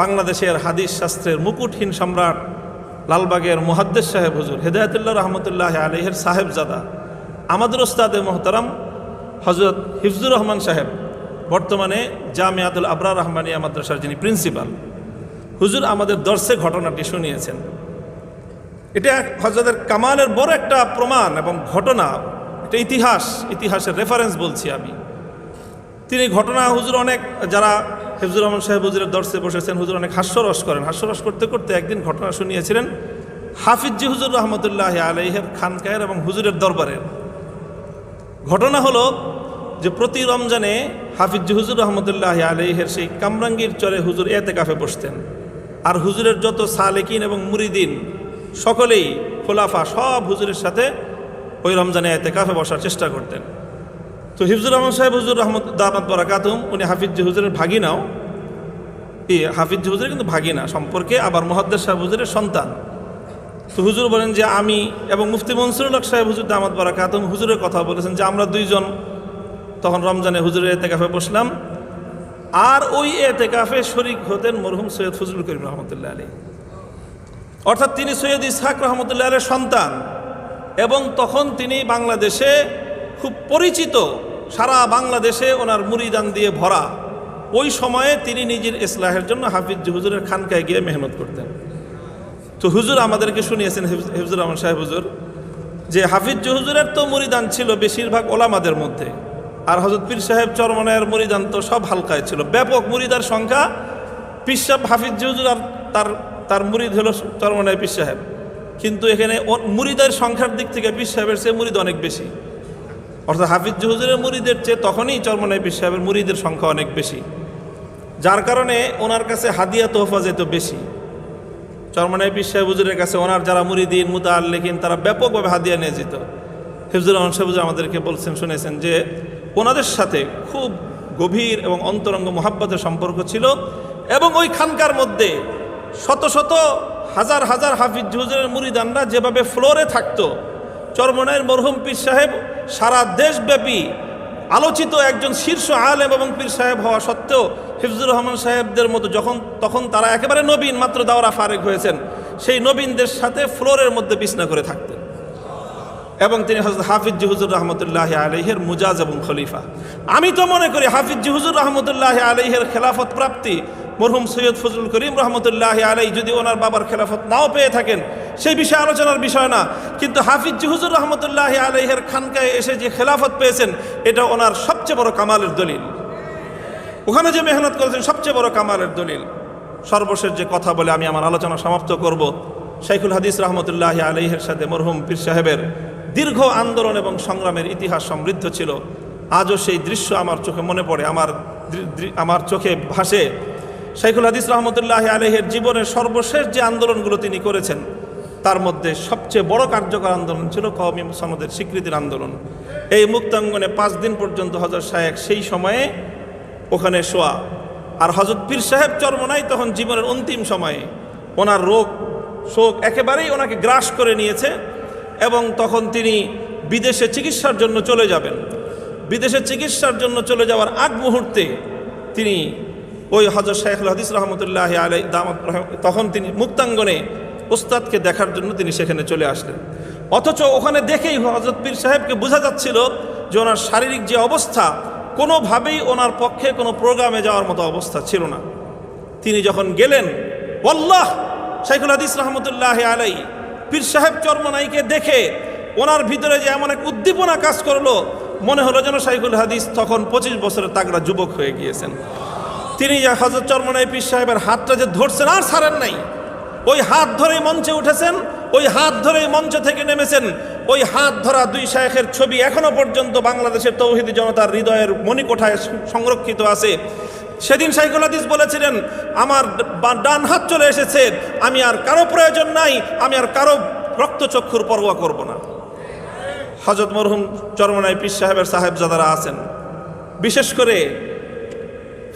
বাংলাদেশের হাদিস শাস্ত্রের মুকুটহীন সম্রাট লালবাগের মুহাদ্দেস সাহেব হুজুর হেদায়তুল্লাহ রহমতুল্লাহ আলহের সাহেবজাদা, আমাদের ওস্তাদে মোহতারাম হজরত হিফজুর রহমান সাহেব, বর্তমানে জামিয়াতুল আবরার রহমানিয়া মাদ্রাসার যিনি প্রিন্সিপাল। হুজুর আমাদের দর্শে ঘটনাটি শুনিয়েছেন। এটা হজরতের কামালের বড় একটা প্রমাণ এবং ঘটনা, এটা ইতিহাস, ইতিহাসের রেফারেন্স বলছি আমি। তিনি ঘটনা হুজুর অনেক, যারা হেফজুর রহমান সাহেব হুজুরের দর্শে বসেছেন। হুজুর অনেক হাস্যরস করেন। হাস্যরস করতে করতে একদিন ঘটনা শুনিয়েছিলেন হাফিজ হাফিজি হুজুর রহমতুল্লাহ আলহের খানকায়ের এবং হুজুরের দরবারের। ঘটনা হলো যে প্রতি রমজানে হাফিজ হুজুর রহমতুল্লাহ আলহের সেই কামরাঙ্গীর চরে হুজুর এতে কাফে বসতেন। আর হুজুরের যত সালেকিন এবং মুরিদিন সকলেই খোলাফা সব হুজুরের সাথে ওই রমজানে এতে কাফে বসার চেষ্টা করতেন। তো হিফজুর রহমান সাহেব, হুজুর রহমত, দামাত বরাকাতুম উনি হাফিজ হুজুরের ভাগিনাও এই হাফিজ হুজুরের কিন্তু ভাগিনা সম্পর্কে আবার মহাদ্দের সাহেব হুজুরের সন্তান। তো হুজুর বলেন যে আমি এবং মুফতি মনসুরুল হক সাহেব হুজুর দামাত বরাকাতুম হুজুরের কথা বলেছেন যে আমরা দুইজন। তখন রমজানে হুজুরের এতে কাফে বসলাম। আর ওই এতে কাফে শরিক হতেন মরহুম সৈয়দ ফজলুল করিম রহমতুল্লাহ আলী অর্থাৎ তিনি সৈয়দ ইসহাক রহমতুল্লাহ আলের সন্তান। এবং তখন তিনি বাংলাদেশে খুব পরিচিত সারা বাংলাদেশে ওনার মুরিদান দিয়ে ভরা। ওই সময়ে তিনি নিজের ইসলাহের জন্য হাফিজ হুজুরের খানকায় গিয়ে মেহনত করতেন। তো হুজুর আমাদেরকে শুনিয়েছেন হিফজ- হিফজুর রহমান সাহেব হুজুর, যে হাফিজ হুজুরের তো মুরিদান ছিল বেশিরভাগ ওলামাদের মধ্যে, আর হজরত পীর সাহেব চরমনায়ের মুরিদান তো সব হালকায় ছিল। ব্যাপক মুরিদার সংখ্যা পীর সাহেব হাফিজ হুজুর আর তার তার মুরিদ হলো চরমনায় পীর সাহেব। কিন্তু এখানে মুরিদের সংখ্যার দিক থেকে পীর সাহেবের চেয়ে মুরিদ অনেক বেশি। অর্থাৎ হাফিজ হুজুরের মুরিদের চেয়ে তখনই চরমনায় পীর সাহেবের মুরিদের সংখ্যা অনেক বেশি। যার কারণে ওনার কাছে হাদিয়া তোহফা যেত বেশি। চরমনায় পীর সাহেব হুজুরের কাছে ওনার যারা মুড়িদিন মুরিদিন মুতাল্লিকিন তারা ব্যাপকভাবে হাদিয়া নিয়ে যেত। হিফজুর রহমান সাহেব আমাদেরকে বলছেন, শুনেছেন যে ওনাদের সাথে খুব গভীর এবং অন্তরঙ্গ মহাব্বতের সম্পর্ক ছিল এবং ওই খানকার মধ্যে শত শত হাজার হাজার হাফিজ হুজুরের মুরিদানরা যেভাবে ফ্লোরে থাকতো চরমনায়ের মরহুম পীর সাহেব সারা দেশব্যাপী আলোচিত একজন শীর্ষ আলেম এবং পীর সাহেব হওয়া সত্ত্বেও হিফজুর রহমান সাহেবদের মতো যখন, তখন তারা একেবারে নবীন, মাত্র দাওরা ফারেক হয়েছেন, সেই নবীনদের সাথে ফ্লোরের মধ্যে বিছনা করে থাকতেন। এবং তিনি হজরত হাফিজ হুজুর রহমতুল্লাহ আলহের মুজাজ এবং খলিফা। আমি তো মনে করি হাফিজ হুজুর রহমতুল্লাহ আলহের খেলাফত প্রাপ্তি, মরহুম সৈয়দ ফজলুল করিম রহমতুল্লাহ আলাই যদি ওনার বাবার খেলাফত নাও পেয়ে থাকেন সেই বিষয়ে আলোচনার বিষয় না। কিন্তু হাফিজ হুজুর রহমতুল্লাহ আলহের খানকায় এসে যে খেলাফত পেয়েছেন, এটা ওনার সবচেয়ে বড় কামালের দলিল। ওখানে যে মেহনত করেছেন, সবচেয়ে বড় কামালের দলিল। সর্বশেষ যে কথা বলে আমি আমার আলোচনা সমাপ্ত করব। শাইখুল হাদিস রহমতুল্লাহ আলহের সাথে মরহুম পীর সাহেবের দীর্ঘ আন্দোলন এবং সংগ্রামের ইতিহাস সমৃদ্ধ ছিল। আজও সেই দৃশ্য আমার চোখে মনে পড়ে, আমার আমার চোখে ভাসে। শাইখুল হাদিস রহমতুল্লাহ আলহের জীবনের সর্বশেষ যে আন্দোলনগুলো তিনি করেছেন তার মধ্যে সবচেয়ে বড় কার্যকর আন্দোলন ছিল কওমি সনদের স্বীকৃতির আন্দোলন। এই মুক্তাঙ্গনে পাঁচ দিন পর্যন্ত হজর শায়েক সেই সময়ে ওখানে শোয়া। আর হজরত পীর সাহেব চরমনাই তখন জীবনের অন্তিম সময়ে। ওনার রোগ, শোক একেবারেই ওনাকে গ্রাস করে নিয়েছে এবং তখন তিনি বিদেশে চিকিৎসার জন্য চলে যাবেন। বিদেশে চিকিৎসার জন্য চলে যাওয়ার আগ মুহূর্তে তিনি ওই হজরত শাহেখুল হাদিস রহমতুল্লাহ আলাই দামত তখন তিনি মুক্তাঙ্গনে ওস্তাদকে দেখার জন্য তিনি সেখানে চলে আসলেন। অথচ ওখানে দেখেই হজরত পীর সাহেবকে বোঝা যাচ্ছিল যে ওনার শারীরিক যে অবস্থা, কোনোভাবেই ওনার পক্ষে কোনো প্রোগ্রামে যাওয়ার মতো অবস্থা ছিল না। তিনি যখন গেলেন ওল্লাহ শাইখুল হাদিস রহমতুল্লাহ আলাই পীর সাহেব চর্মনাইকে দেখে ওনার ভিতরে যে এমন এক উদ্দীপনা কাজ করল, মনে হলো যেন শাইখুল হাদিস তখন পঁচিশ বছরের তাগড়া যুবক হয়ে গিয়েছেন। তিনি হজরত চর্মনাই পীর সাহেবের হাতটা যে ধরছেন, আর ছাড়েন নাই। ওই হাত ধরেই মঞ্চে উঠেছেন, ওই হাত ধরেই মঞ্চ থেকে নেমেছেন, ওই হাত ধরা দুই শায়েখের ছবি এখনও পর্যন্ত বাংলাদেশের তৌহিদি জনতার হৃদয়ের মণিকোঠায় সংরক্ষিত আছে। সেদিন সাইকুল হাদিস বলেছিলেন, আমার ডান হাত চলে এসেছে, আমি আর কারও প্রয়োজন নাই, আমি আর কারও রক্তচক্ষুর পরোয়া করব না। হজরত মরহুম চরমনাই পীর সাহেবের সাহেবজাদারা আছেন। বিশেষ করে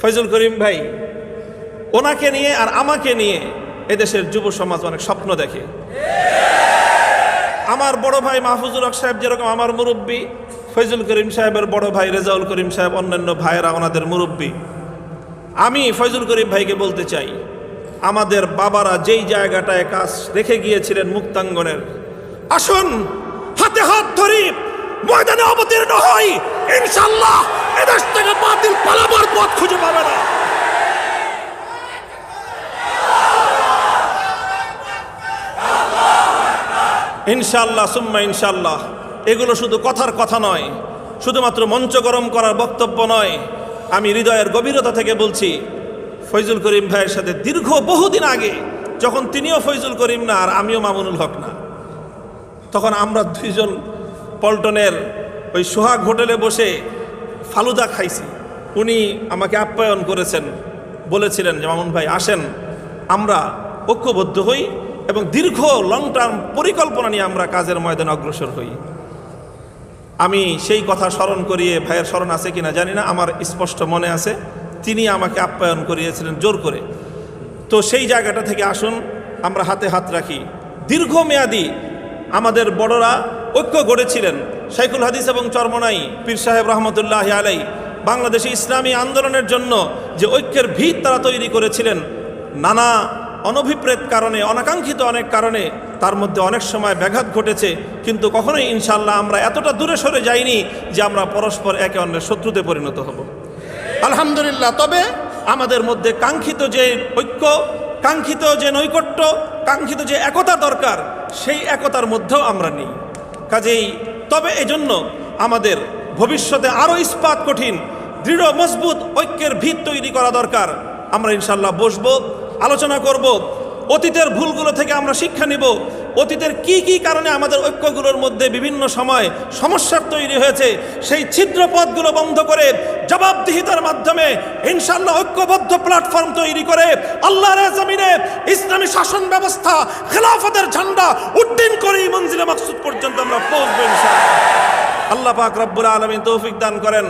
ফয়জুল করিম ভাই, ওনাকে নিয়ে আর আমাকে নিয়ে এদেশের যুব সমাজ অনেক স্বপ্ন দেখে। আমার বড় ভাই মাহফুজুল হক সাহেব যেরকম আমার মুরব্বী, ফৈজুল করিম সাহেবের বড় ভাই রেজাউল করিম সাহেব, অন্যান্য ভাইয়েরা ওনাদের মুরব্বী। আমি ফৈজুল করিম ভাইকে বলতে চাই, আমাদের বাবারা যেই জায়গাটায় কাজ রেখে গিয়েছিলেন মুক্তাঙ্গনের, আসুন, হাতে হাত ধরি ময়দানে অবতীর্ণ হই। ইনশাল্লাহ এদেশ থেকে বাতিল পালাবার পথ খুঁজে পাবে না। ইনশাল্লাহ সুম্মা ইনশাল্লাহ এগুলো শুধু কথার কথা নয়, শুধুমাত্র মঞ্চ গরম করার বক্তব্য নয়। আমি হৃদয়ের গভীরতা থেকে বলছি, ফৈজুল করিম ভাইয়ের সাথে দীর্ঘ বহুদিন আগে যখন তিনিও ফৈজুল করিম না, আর আমিও মামুনুল হক না, তখন আমরা দুইজন পল্টনের ওই সোহাগ হোটেলে বসে ফালুদা খাইছি। উনি আমাকে আপ্যায়ন করেছেন, বলেছিলেন যে, মামুন ভাই, আসেন, আমরা ঐক্যবদ্ধ হই এবং দীর্ঘ লং টার্ম পরিকল্পনা নিয়ে আমরা কাজের ময়দানে অগ্রসর হই। আমি সেই কথা স্মরণ করিয়ে ভাইয়ের স্মরণ আছে কিনা জানি না, আমার স্পষ্ট মনে আছে। তিনি আমাকে আপ্যায়ন করিয়েছিলেন জোর করে। তো সেই জায়গাটা থেকে আসুন, আমরা হাতে হাত রাখি। দীর্ঘমেয়াদী আমাদের বড়রা ঐক্য গড়েছিলেন। শাইখুল হাদিস এবং চরমনাই পীর সাহেব রহমতুল্লাহ আলাই বাংলাদেশে ইসলামী আন্দোলনের জন্য যে ঐক্যের ভিত তারা তৈরি করেছিলেন, নানা অনভিপ্রেত কারণে, অনাকাঙ্ক্ষিত অনেক কারণে তার মধ্যে অনেক সময় ব্যাঘাত ঘটেছে। কিন্তু কখনোই ইনশাল্লাহ আমরা এতটা দূরে সরে যাইনি যে আমরা পরস্পর একে অন্যের শত্রুতে পরিণত হব। আলহামদুলিল্লাহ, তবে আমাদের মধ্যে কাঙ্ক্ষিত যে ঐক্য, কাঙ্ক্ষিত যে নৈকট্য, কাঙ্ক্ষিত যে একতা দরকার, সেই একতার মধ্যেও আমরা নেই। কাজেই তবে এজন্য আমাদের ভবিষ্যতে আরও ইস্পাত কঠিন, দৃঢ়, মজবুত ঐক্যের ভিত তৈরি করা দরকার। আমরা ইনশাল্লাহ বসবো। আলোচনা করব। অতীতের ভুলগুলো থেকে আমরা শিক্ষা নিব। অতীতের কি কি কারণে আমাদের ঐক্যগুলোর মধ্যে বিভিন্ন সময় সমস্যার তৈরি হয়েছে, সেই ছিদ্র পথগুলো বন্ধ করে জবাবদিহিতার মাধ্যমে ইনশাল্লাহ ঐক্যবদ্ধ প্ল্যাটফর্ম তৈরি করে আল্লাহর জমিনে ইসলামী শাসন ব্যবস্থা, খেলাফতের ঝান্ডা উড্ডীন করে এই মঞ্জিলে মাকসুদ পর্যন্ত আমরা পৌঁছবো আল্লাহ পাক রব্বুল আলমী তৌফিক দান করেন।